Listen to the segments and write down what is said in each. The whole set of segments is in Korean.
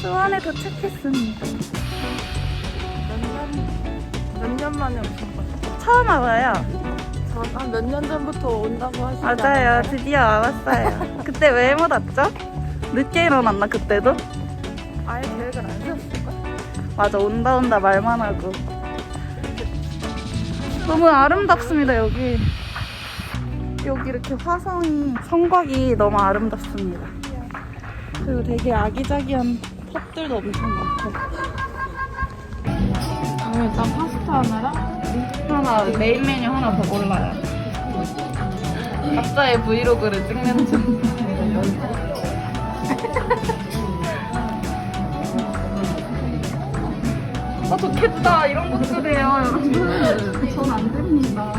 수원에 도착했습니다. 몇년 만에 오신 거죠? 처음 와봐요. 한몇 년 전부터 온다고 하시지 맞아요. 않았나요? 드디어 와봤어요. 그때 왜 못 왔죠? 늦게 일어났나 그때도? 아예 계획을 안 세웠을까? 맞아 온다 온다 말만 하고 너무 아름답습니다 여기 여기 이렇게 화성이 성곽이 너무 아름답습니다. 그리고 되게 아기자기한 컵들도 엄청 많고. 일단 파스타 하나랑 하나 메인 메뉴 하나 더 골라요. 각자의 브이로그를 찍는 중. 아 좋겠다. 이런 것도 해요. 여러분 전안 됩니다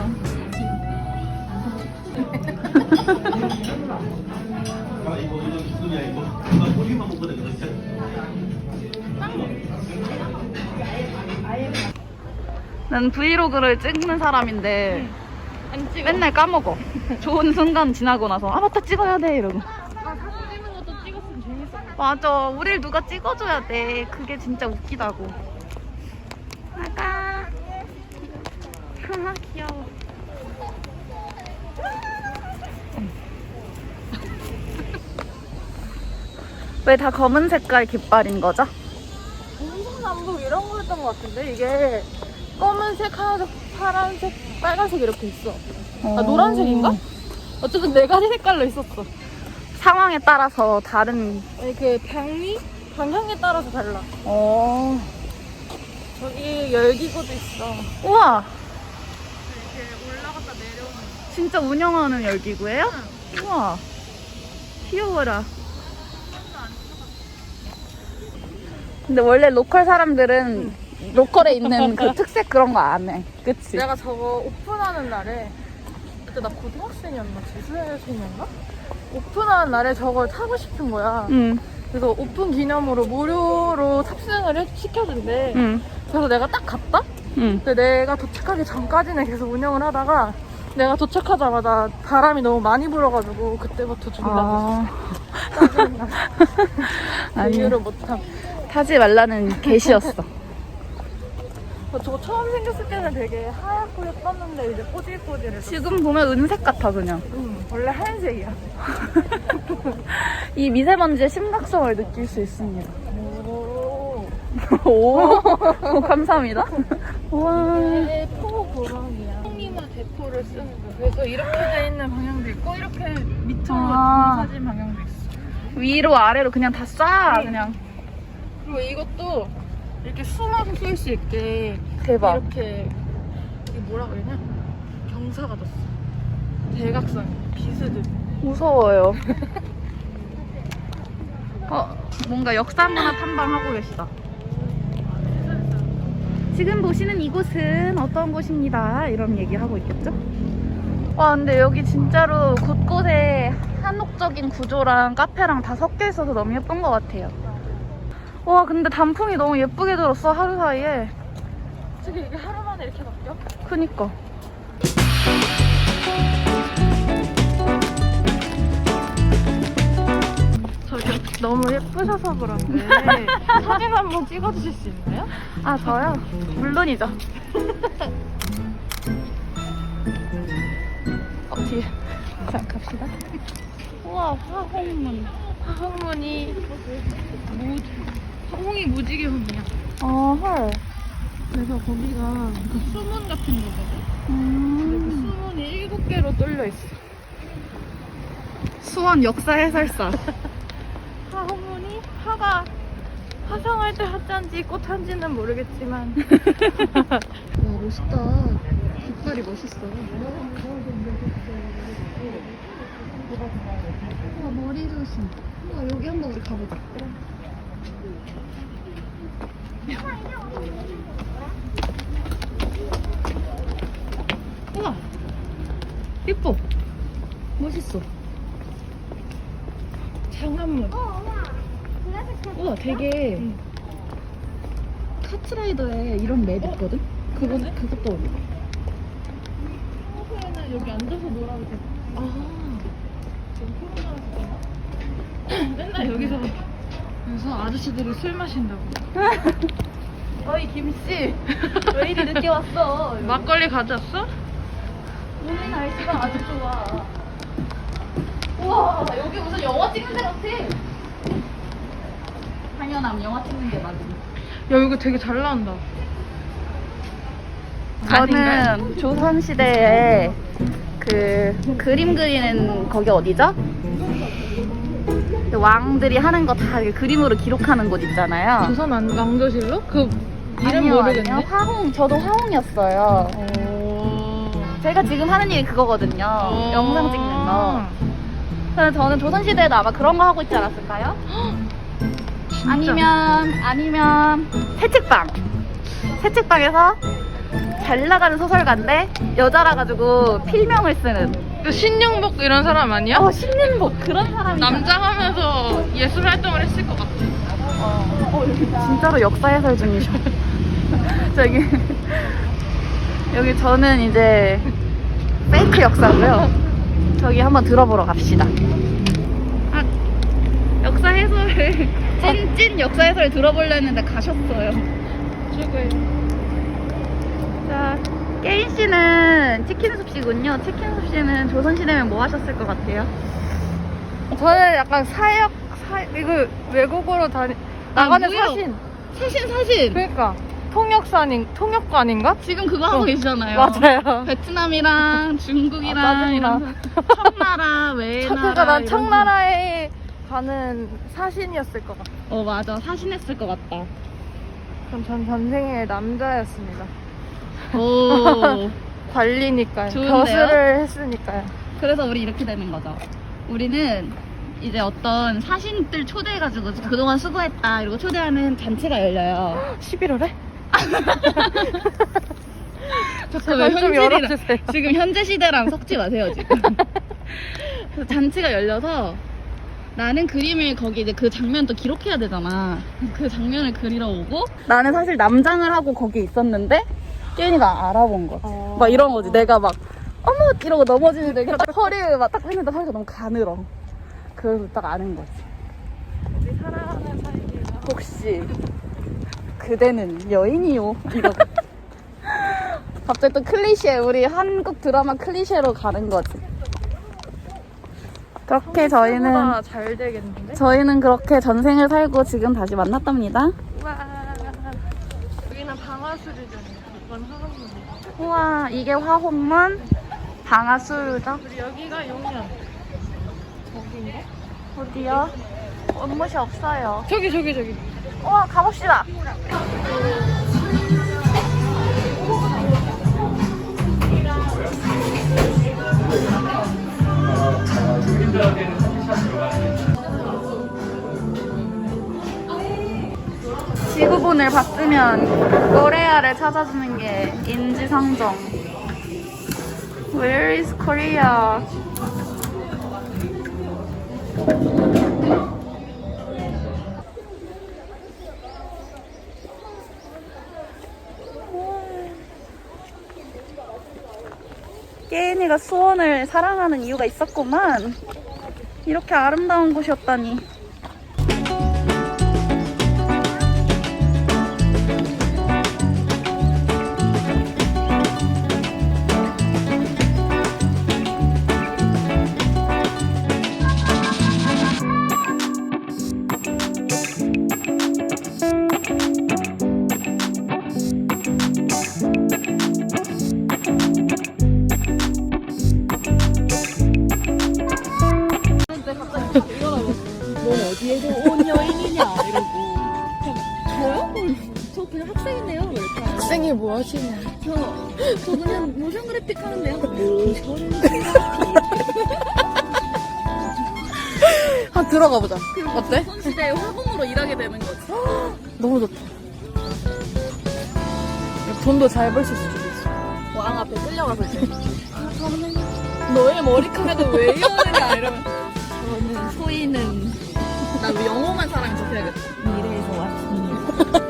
난 브이로그를 찍는 사람인데 안 찍어. 맨날 까먹어. 좋은 순간 지나고 나서 아 맞다 찍어야 돼 이러고. 아, 사진 찍는 것도 찍었으면 재밌어. 맞아. 우릴 누가 찍어줘야 돼. 그게 진짜 웃기다고. 나가. 하하 귀여워 왜 다 검은 색깔 깃발인 거죠? 동서남북 이런 거였던 것 같은데 이게 검은색, 하얀색, 파란색, 빨간색 이렇게 있어. 아 노란색인가? 어쨌든 네 가지 색깔로 있었어. 상황에 따라서 다른 아니 그 방위 방향에 따라서 달라. 어 저기 열기구도 있어. 우와 이렇게 올라갔다 내려오는. 진짜 운영하는 열기구예요? 우와 귀여워라 근데 원래 로컬 사람들은 로컬에 있는 그 특색 그런 거 안 해. 그치? 내가 저거 오픈하는 날에 그때 나 고등학생이었나 재수생이었나? 오픈하는 날에 저걸 타고 싶은 거야. 응, 그래서 오픈 기념으로 무료로 탑승을 해- 시켜준대. 응, 그래서 내가 딱 갔다? 응. 근데 내가 도착하기 전까지는 계속 운영을 하다가 내가 도착하자마자 바람이 너무 많이 불어가지고 그때부터 존나 아, 짜증나. 그 아니야. 이유를 못함. 타지 말라는 게시였어. 어, 저거 처음 생겼을 때는 되게 하얗고 예뻤는데 이제 꼬질꼬질해서. 지금 보면 은색 같아, 그냥. 응, 원래 하얀색이야. 이 미세먼지의 심각성을 느낄 수 있습니다. 오. 오, 오, 감사합니다. 우와. 내포 보람이야. 형님화 대포를 쓰는 거. 그래서 이렇게 돼 있는 방향도 있고 이렇게 밑으로 아. 사진 방향도 있어. 위로 아래로 그냥 다 쏴, 그냥. 그리고 이것도 이렇게 숨어서 쏠 수 있게 대박. 이렇게 이게 뭐라 그러냐? 경사가 졌어. 대각선 비스듬. 무서워요. 어, 뭔가 역사 문화 탐방하고 계시다. 지금 보시는 이곳은 어떤 곳입니다. 이런 얘기 하고 있겠죠? 와, 근데 여기 진짜로 곳곳에 한옥적인 구조랑 카페랑 다 섞여 있어서 너무 예쁜 것 같아요. 와, 근데 단풍이 너무 예쁘게 들었어, 하루 사이에. 어떻게 이게 하루 만에 이렇게 바뀌어? 그니까. 저기 너무 예쁘셔서 그런데 사진 한 번 찍어주실 수 있나요? 아, 저요? 물론이죠. 어, 뒤에. 자, 갑시다. 우와, 화홍문. 화홍문이 무 화홍이 무지개문이야. 어, 헐. 그래서 거기가 그 수문 같은 거거든. 근데 그 음. 수문이 일곱 개로 뚫려 있어. 수원 역사 해설사. 화홍문이 화가 화성할 때 화자인지 꽃한지는 모르겠지만 와, 멋있다. 깃발이 멋있어. 와, 머리 조심. 와, 여기 한번 우리 가보자. 우와, 예뻐. 멋있어. 장한문. 우와, 되게 응. 카트라이더에 이런 맵 있거든? 그거, 그것도? 평소에는 여기 앉아서 놀아도 돼. 아, 아저씨들이 술 마신다고. 어이 김씨 왜 이리 늦게 왔어? 막걸리 가져왔어? 오늘 날씨가 아주 좋아. 우와 여기 무슨 영화 찍는 데 같아. 당연함 영화 찍는 게 맞음. 야 이거 되게 잘 나온다. 저는 조선 시대에 그 그림 그리는 거기 어디죠? 그 왕들이 하는 거 다 그림으로 기록하는 곳 있잖아요. 조선 왕, 왕조실로? 그 이름 모르겠네. 아니요. 화홍, 저도 화홍이었어요. 오. 제가 지금 하는 일이 그거거든요. 어. 영상 찍는 거. 그래서 저는 조선시대에도 아마 그런 거 하고 있지 않았을까요? 진짜? 아니면, 아니면, 새책방. 새책방에서 잘 나가는 소설가인데, 여자라 가지고 필명을 쓰는. 그 신영복 이런 사람 아니야? 어, 신윤복. 그런 사람이. 남자 하면서 예술 활동을 했을 것 같아. 어, 어, 여기 진짜로 역사 해설 중이셔. 저기, 여기 저는 이제 페이크 역사고요. 저기 한번 들어보러 갑시다. 아, 역사 해설을, 찐, 찐 역사 해설 들어보려 했는데 가셨어요. 최고예요. 자, 깨인 씨는 치킨 숲씨군요. 치킨 숲씨는 조선시대면 뭐 하셨을 것 같아요? 저는 약간 사역, 사 이거 외국어로 다니, 나가는 무역. 사신. 사신, 사신! 그러니까. 통역사님, 통역관인가? 지금 그거 하고 어, 계시잖아요. 맞아요. 베트남이랑 아, 중국이랑 짜증나. 이런 청나라, 외 나라 그러니까 난 이런 청나라에 가는 사신이었을 것 같아. 거. 어 맞아 사신했을 것 같다. 그럼 전 전생에 남자였습니다. 오 관리니까요. 좋은데요? 교수를 했으니까요. 그래서 우리 이렇게 되는 거죠. 우리는 이제 어떤 사신들 초대해가지고 그동안 수고했다 이러고 초대하는 잔치가 열려요. 11월에? 잠깐만 좀 현실이랑 열어주세요. 지금 현재 시대랑 섞지 마세요 지금. 그래서 잔치가 열려서 나는 그림을 거기 이제 그 장면도 기록해야 되잖아. 그 장면을 그리러 오고 나는 사실 남장을 하고 거기 있었는데 깨인이가 알아본 거지. 어. 막 이런 거지. 내가 막 어머 이러고 넘어지는데 그냥 딱 허리에 막딱 했는데 허리가 너무 가늘어. 그래서 딱 아는 거지. 우리 사랑하는 사이예요. 혹시 그대는 여인이요? 이러고 갑자기 또 클리셰 우리 한국 드라마 클리셰로 가는 거지 그렇게 저희는 잘 되겠는데? 저희는 그렇게 전생을 살고 지금 다시 만났답니다 와. 여기는 방화수류전이야. 이건 화학문이야. 우와 이게 화홍문 방아수르죠 우리 여기가 용현. 저기인가? 어디요? 연못이 없어요 저기 저기 저기. 우와 가봅시다 지구본을 봤으면 코레아를 찾아주는 게 인지상정. Where is Korea? 깨인이가 수원을 사랑하는 이유가 있었구만. 이렇게 아름다운 곳이었다니. 저 그냥 학생인데요 이렇게 학생이 뭐 하시냐? 저, 저 그냥 모션 그래픽 하는데요 한 들어가 보자. 어때? 조선시대 화공으로 일하게 되는 거지 너무 좋다. 돈도 잘 벌 수 있을 수도 있어. 왕 앞에 끌려가서 이제 아, 저는 너의 머리카락은 왜 이러느냐 이러면 저는 소희는 나 영어만 사람이 적혀야겠다 미래에서 왔습니다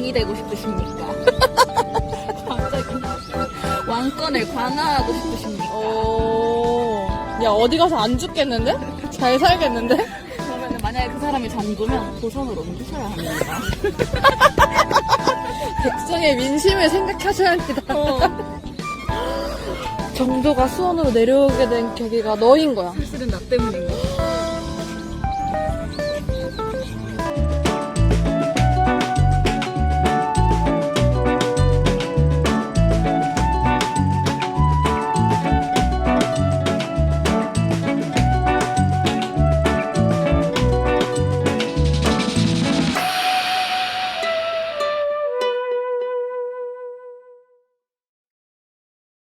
왕이 되고 싶으십니까? 갑자기 왕권을 관할하고 싶으십니까? 오. 야, 어디 가서 안 죽겠는데? 잘 살겠는데? 그러면 만약에 그 사람이 잔고면 도선으로 옮기셔야 합니다. 백성의 민심을 생각하셔야 합니다. 정조가 수원으로 내려오게 된 계기가 너인 거야. 사실은 나 때문인 거.